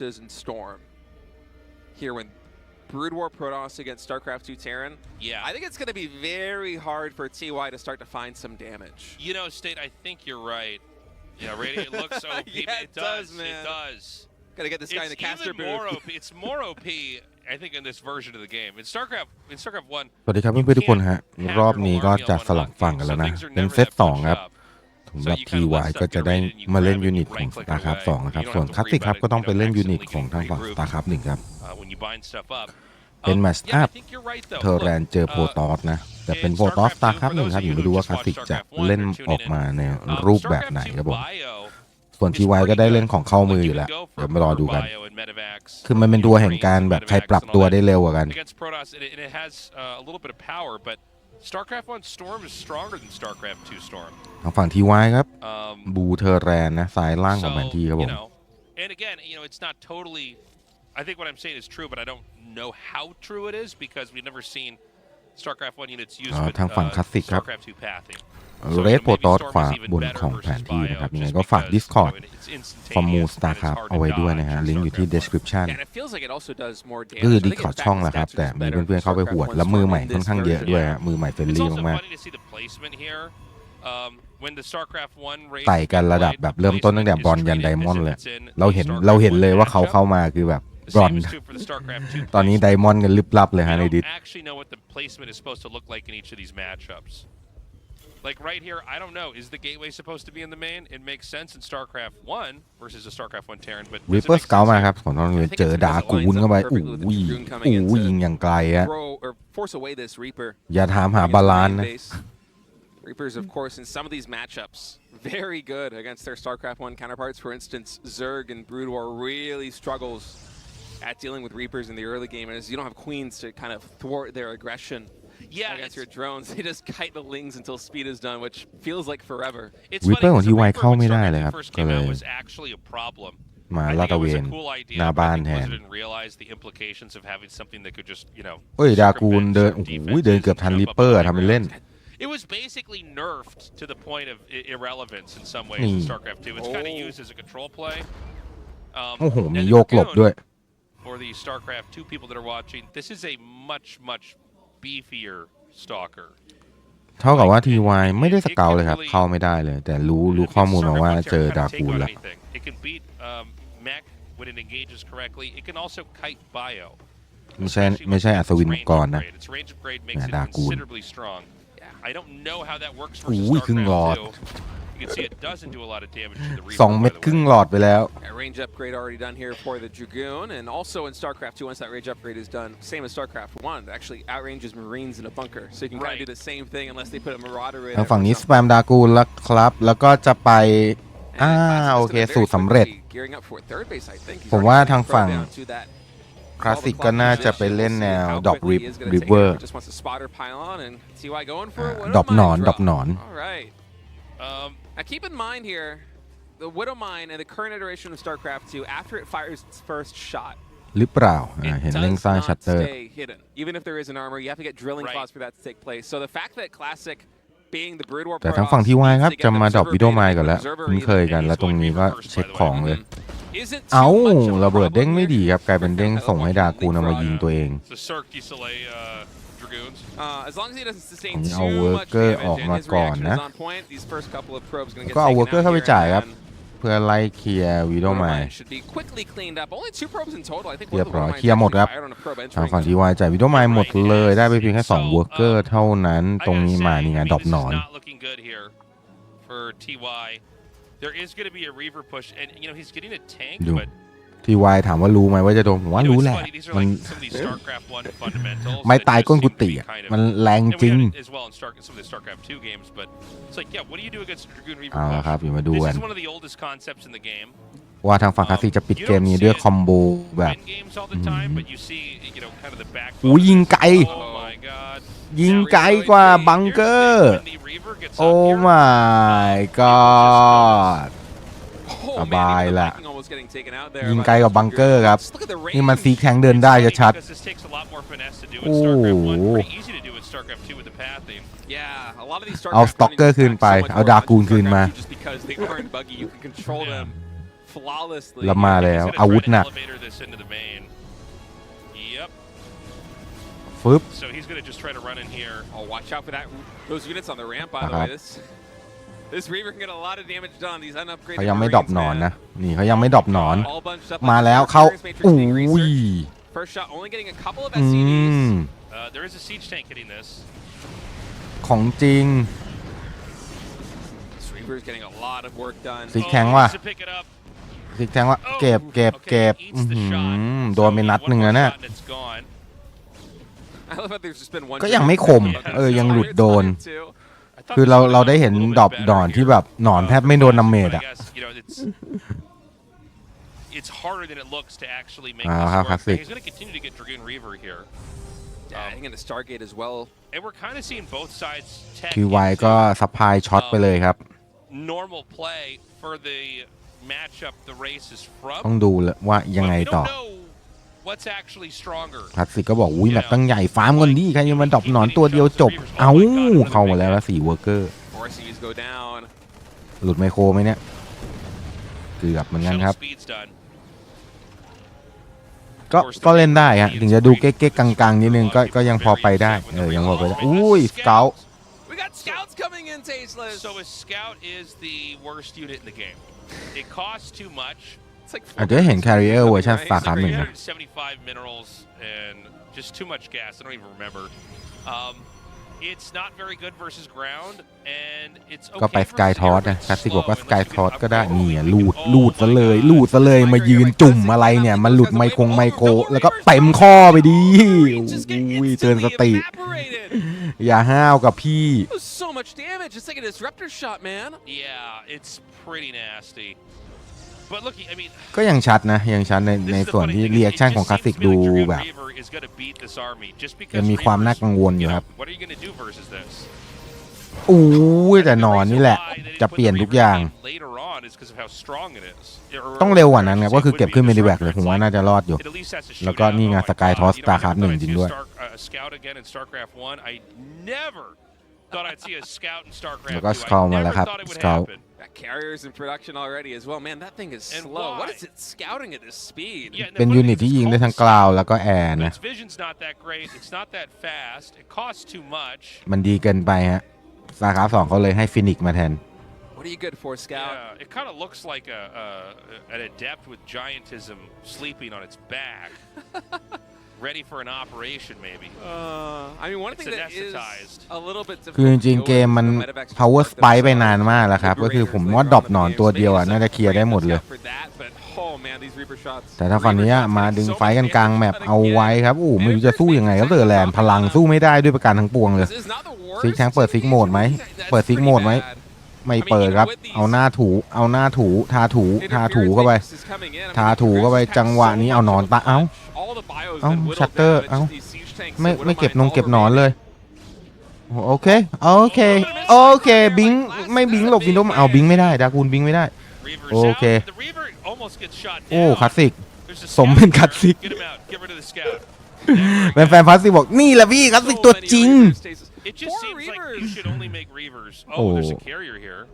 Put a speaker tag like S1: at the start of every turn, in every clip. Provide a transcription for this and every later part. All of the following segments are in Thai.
S1: is and Storm here when Brood War Protoss against StarCraft 2 Terran. Yeah. I think it's going to be very hard for TY to start to find some damage. You know, State, I think you're right. Yeah, Radiant looks OP. yeah, it, does, man. It does. Got to get this guy it's in the caster booth. More OP, it's more OP, I think, in this version of the game. In StarCraft, in StarCraft 1,
S2: สวัสดีครับเพื่อนๆทุกคนฮะสำหรับ TY ก็จะได้มาเล่นยูนิตของ StarCraft 2นะครับส่วนคัสติกครับก็ต้องไปเล่นยูนิตของทางฝั่ง StarCraft 1ครับเป็นแมต์อัพเทอร์แรนเจอโปรตอสนะ แต่เป็นโปรตอส StarCraft 1ครับอยู่ไม่รู้ว่าคัสติกจะเล่นออกมาในรูปแบบไหนครับผมส่วน TY ก็ได้เล่นของเข้ามืออยู่แล้วเดี๋ยวมารอดูกัน คือมันเป็นตัวแห่งการแบบใครปรับตัวได้เร็วกว่ากัน StarCraft 1 Storm is stronger than StarCraft 2 Storm. ทางฝั่งทีวายครับ Um, eh? and again, you know, it's not totally. I think what I'm saying is true, but I don't know how true it is because we've never seen StarCraft 1 units used ah, with uh, StarCraft 2 pathing. เรดโปรตอสขวาบนของแผนที่นะครับ ยังไงก็ฝาก Discord ฟอร์มูสตาร์ครับเอาไว้ด้วยนะฮะ ลิงก์อยู่ที่ description ก็คือดีคอร์ช่องแหละครับ แต่มีเพื่อนๆเข้าไปหวดแล้วมือใหม่ค่อนข้างเยอะด้วย มือใหม่เฟรนลี่มากๆไต่กันระดับแบบเริ่มต้นตั้งแต่บอลยันไดมอนด์เลย เราเห็น เราเห็นเลยว่าเขาเข้ามาคือแบบบรอน ตอนนี้ไดมอนด์กันลึบลับเลยฮะในดิส Like right here, I don't know. Is the gateway supposed to be in the main? It makes sense in StarCraft 1 versus a StarCraft 1 Terran, but วิปเปอร์สเกลมาครับของน้องเรียนเจอดากูนเข้าไปอู้วิ่งอู้วิ่งอย่างไกลอะ Throw or force away this Reaper. อย่าถามหา against บา the ลาน main นะ base. Reapers, of course, in some of these matchups, very good against their StarCraft 1 counterparts. For instance, Zerg and Brood War really struggles at dealing with Reapers in the early game, as you don't have Queens to kind of thwart their aggression. Yeah, against your drones. They just kite the lings until speed is done, which feels like forever. It's วิปเปอร์ของ funny because ไม่ the ได้เลย when ก็ first came out was actually a problem. มา I ลาด think it was cool idea, but I think Blizzard didn't realize the implications of having something that could just, you know, เอ้ยดากูล certain It was basically nerfed to the point of irrelevance in some ways in mm. StarCraft 2. It's kind of oh. used as a control play. Um, oh, and the for the StarCraft 2 people that are watching, this is a much, much เท่ากับว่าทีวายไม่ได้สเกลเลยครับ เข้าไม่ได้เลย แต่รู้ รู้ข้อมูลมาว่าเจอดากูลแล้วไม่ใช่ไม่ใช่ อัศวินก่อนนะ ดากูลอ้ยครึ่งหลอดสองเม็ดครึ่งหลอดไปแล้ว range upgrade already done here for the Dragoon, and also in StarCraft 2, once that range upgrade is done, same as StarCraft 1, it actually outranges Marines in a bunker. So you can kind of do the same thing unless they put a Marauder in. ทางฝั่งนี้สแปมดากูลแล้วครับ แล้วก็จะไปอ่าโอเค สูตรสำเร็จผมว่าทางฝั่งคลาสสิกก็น่าจะไปเล่นแนวดอกริบริเวอร์ดอกหนอนดอกหนอน Now keep in mind here, the Widow Mine and the current iteration of StarCraft 2, after it fires its first shot, หรือเปล่าอ่า it เห็นเล่ง does สร้างชัต not เตอร์ stay hidden. Even if there is an armor, you have to get drilling Right. claws for that to take place. So the fact that Classic being the Brood War แต่ Protoss ทั้งฝั่ง needs ที to วายครับ get จะ an มาดรอป observer วิดโอ bait ไม and ก่อน an แล้ว observer คุ้นเคย even กัน แล้วตรงนี้ก็เช็คของเลย isn't too เอ้า much of a ระเบิดเด้ง problem ไม่ดีครับกลายเป็นเด้งส่งให้ดากูนำมายิงตัวเอง The Cirque du Soleil uh, Dragoons. Uh, as long as he doesn't sustain ผมเอา too much worker damage and his ออกมาก่อน reaction นะ is on point, these first couple of probes gonna get ก็เอา taken out worker here เข้าไปจ่ายครับ and then เพื่อไล่เคลียร์วีโดไมล์เรียบร้อยเคลียร์หมดครับทางฝั่งทีวายจ่ายวีโดไมล์หมดเลย ได้ไปเพียงแค่ 2วอร์เกอร์เท่านั้นตรงนี้มานี่ไงดอบหนอนดูที่วายถามว่ารู้ไหมว่าจะโดนผมว่ารู้แหละมันไม่ตายก้นกุฏิอ่ะมันแรงจริงเอาครับอยู่มาดูกันว่าทางฝั่งคาสีจะปิดเกมนี้ด้วยคอมโบแบบอู้ยิงไกลยิงไกลกว่าบังเกอร์โอ้ my god สบายละยิงไกลกับบังเกอร์ครับ นี่มันซีแข็งเดินได้จะชัดโอ้เอาสต็อกเกอร์คืนไป เอาดากูนคืนมาแล้วมาแล้ว อาวุธหนักฟึบขายังไม่ดอบนอนนะ นี่เขายังไม่ดอบนอน มาแล้วเขาอุ้ยของจริงซีแข็งว่ะซีแข็งว่ะเก็บเก็บเก็บโดนไปนัดหนึ่งนะก็ยังไม่ข่มเออยังหลุดโดนคือเราเราได้เห็นดอบดอนที่แบบหนอนแทบไม่โดนนำเมดอ่ะอ่าครับคลาสสิกไวก็สัพพายช็อตไปเลยครับ ต้องดูลว่ายังไงต่อคลาสสิกก็บอก อุ้ยแมบตั้งใหญ่ ฟาร์มกันดีใครจะมนดอบหนอนตัวเดียวจบ เอ้าเข้ามาแล้วละสี่เวอร์เกอร์หลุดไมโครไหมเนี่ยเกือบเหมือนกันครับ ก็ ก็เล่นได้ฮะถึงจะดูเก๊กๆกลางๆนิดนึง ก็ ก็ยังพอไปได้เออยังพอไปได้อุ้ยเกาเ costs too much. อาจจะเห็นแคริเออร์เวอร์ชันสตาร์คัพหนึ่งนะก็ไปสกายทอสนะคลาสสิกบอกว่าสกายทอสก็ได้เนี่ยลูดลูดซะเลยลูดซะเลยมายืนจุ่มอะไรเนี่ยมันหลุดไมโครไมโครแล้วก็เต็มข้อไปดีอุ้ยเตือนสติ อย่าห้าวกับพี่ก็ยังชัดนะยังชัดในในส่วนที่เรียกชั่นของคลาสสิกดูแบบยังมีความน่ากังวลอยู่ครับอู้แต่นอนนี่แหละจะเปลี่ยนทุกอย่าง ต้องเร็วกว่านั้นครับก็คือเก็บขึ้นเมดิแวกเลยผมว่าน่าจะรอดอยู่ แล้วก็นี่ไงสกายทอสตาร์คราหนึ่งจริงด้วย Thought I'd see a scout in StarCraft. แล้วก็ too. I สกอลมา never แล้วครับ thought it ส would กอล happen. Got carriers in production already as well. Man, that thing is And slow. What why? is it scouting at this speed? Yeah, and เป็น then what ยู if นิต it's ที่ยิงได้ cold ทั้งก side? ลาวแล้วก็แอร์ But นะ Its vision's not that great. It's not that fast. It costs too much. มันดีเกินไปฮะสาขาสองเขาเลยให้ฟินิกซ์มาแทน What are you good for, scout? Yeah, it kind of looks like a, a an adept with giantism sleeping on its back. ready for an operation maybe. Uh, I mean, one thing that is a little bit คือจริงเกมมัน power spike ไปนานมากแล้วครับ ก็คือ ผมว่าดรอปหนอนตัวเดียวอ่ะน่าจะเคลียร์ได้หมดเลย แต่ถ้าฝั่งนี้มาดึงไฟกันกลางแมปเอาไว้ครับอู้ไม่รู้จะสู้ยังไงก็เตอร์แลนพลัง สู้ไม่ได้ ด้วยประการทั้งปวงเลยซิกแทงเปิดซิกโหมดไหมเปิดซิกโหมดไหมไม่เปิดครับ เอาหน้าถู เอาหน้าถู ทาถู ทาถูเข้าไป ทาถูเข้าไป จังหวะนี้เอานอนตาเอ้าเอ้าชัตเตอร์ เอ้า ไม่ไม่เก็บนงเก็บนอนเลย โอเค โอเค โอเค บิงไม่บิงหลบบินโดวเอาบิงไม่ได้ดากูลบิงไม่ได้ โอเค โอ้คลาสสิก สมเป็นคลาสสิก แฟนแฟนคลาสสิกบอกนี่แหละพี่คลาสสิกตัวจริง It just seems like you should only make Reavers. Oh, there's a carrier here.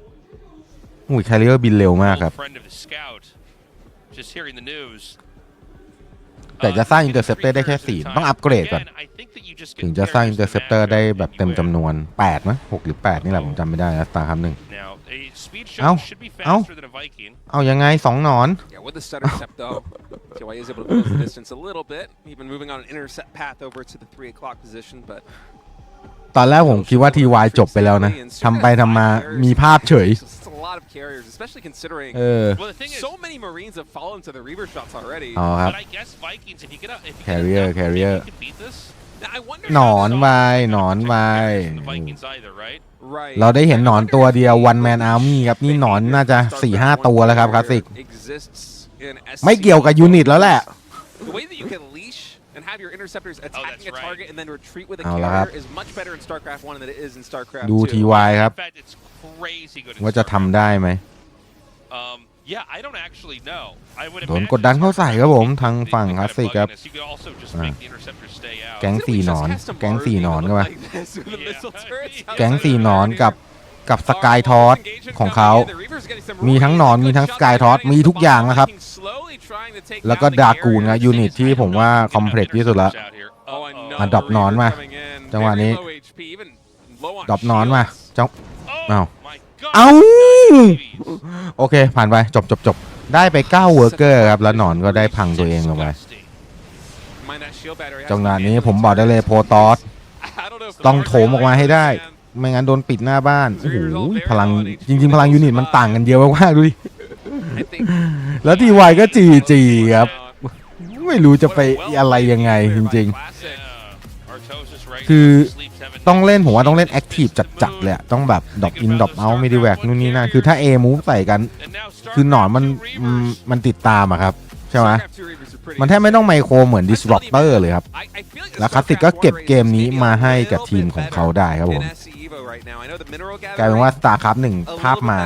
S2: อ้ยคาริเออร์บินเร็วมากครับแต่จะสร้างอินเตอร์เซปเตอร์ได้แค่สี่ต้องอัปเกรดก่อนถึงจะสร้างอินเตอร์เซปเตอร์ได้แบบเต็มจำนวนแ8มั้ยกหรือแปดนี่แหละผมจำไม่ได้แล้วตาคำหนึ่งเอาเอาเอายังไงส2หนอนตอนแรกผมคิดว่าทีวายจบไปแล้วนะทำไปทำมามีภาพเฉย เออเอาครับแคริเออร์แคริเออร์หนอนวายหนอนวายเราได้เห็นหนอนตัวเดียววันแมนอาร์มี่ครับ นี่หนอนน่าจะสี่ห้าตัวแล้วครับ คลาสสิก ไม่เกี่ยวกับยูนิตแล้วแหละ have your interceptors attacking a target and then retreat with a carrier is much better in StarCraft 1 than it is in StarCraft 2. ดู TY ครับ ว่าจะทำได้ไหม Yeah, I don't actually know. I would โดนกดดันเข้าใส่ครับผม ทางฝั่งคลาสสิกครับ แก๊งสี่หนอน แก๊งสี่หนอนก็มาแก๊งสี่หนอนกับกับสกายทอสของเขามีทั้งนอน มีทั้งสกายทอสมีทุกอย่างนะครับ แล้วก็ดากูนนะยูนิตที่ผมว่าคอมเพล็กซ์ที่สุดละมาดับนอนมา จังหวะนี้ ดับนอนมาจ้าเอาเอาโอเคผ่านไป จบจบจบได้ไป9เวอร์เกอร์ครับ แล้วนอนก็ได้พังตัวเองลงไปจังหวะนี้ผมบอกได้เลยโพตอส ต้องโถมออกมาให้ได้ไม่งั้นโดนปิดหน้าบ้าน โอ้โหพลัง จริง ๆ พลังยูนิตมันต่างกันเยอะมากๆดูดิแล้วทีวายก็จีจีครับ ไม่รู้จะไปอะไรยังไงจริงๆ คือต้องเล่น ผมว่าต้องเล่นแอคทีฟจัดๆ เลยะต้องแบบดรอปอินดรอปเอา ไม่ได้แวกนู่นนี่นั่น คือถ้าเอมูฟใส่กัน คือหนอนมันมันติดตามอะครับ ใช่ไหมมันแทบไม่ต้องไมโครเหมือน disruptor เลยครับ แล้วคัสติกก็เก็บเกมนี้มาให้กับทีมของเขาได้ครับผมกลายเป็นว่า StarCraft 1ภาพมา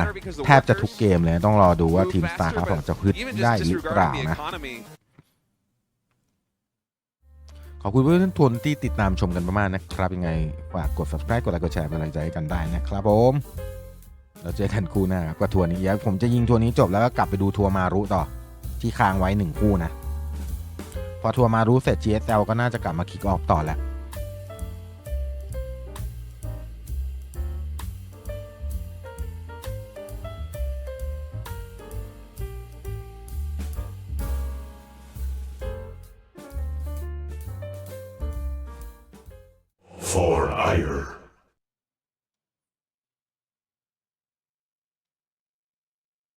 S2: แทบจะทุกเกมเลยต้องรอดูว่าทีม StarCraft 2จะพืชได้หรือเปล่านะ ขอบคุณเพื่อนทุนที่ติดตามชมกันมากๆนะครับ ยังไงฝากกด subscribe กดไลค์กดแชร์ เป็นกำลังใจกันได้นะครับ ผมเราเจอกันคู่หน้าครับก็ทัวร์นี้เดี๋ยวผมจะยิงทัวร์นี้จบแล้วก็กลับไปดูทัวร์มารุต่อที่ค้างไว้หนึ่งคู่นะ พอทัวร์มารุเสร็จ GSL ก็น่าจะกลับมาคิกออฟต่อแล้ว ire.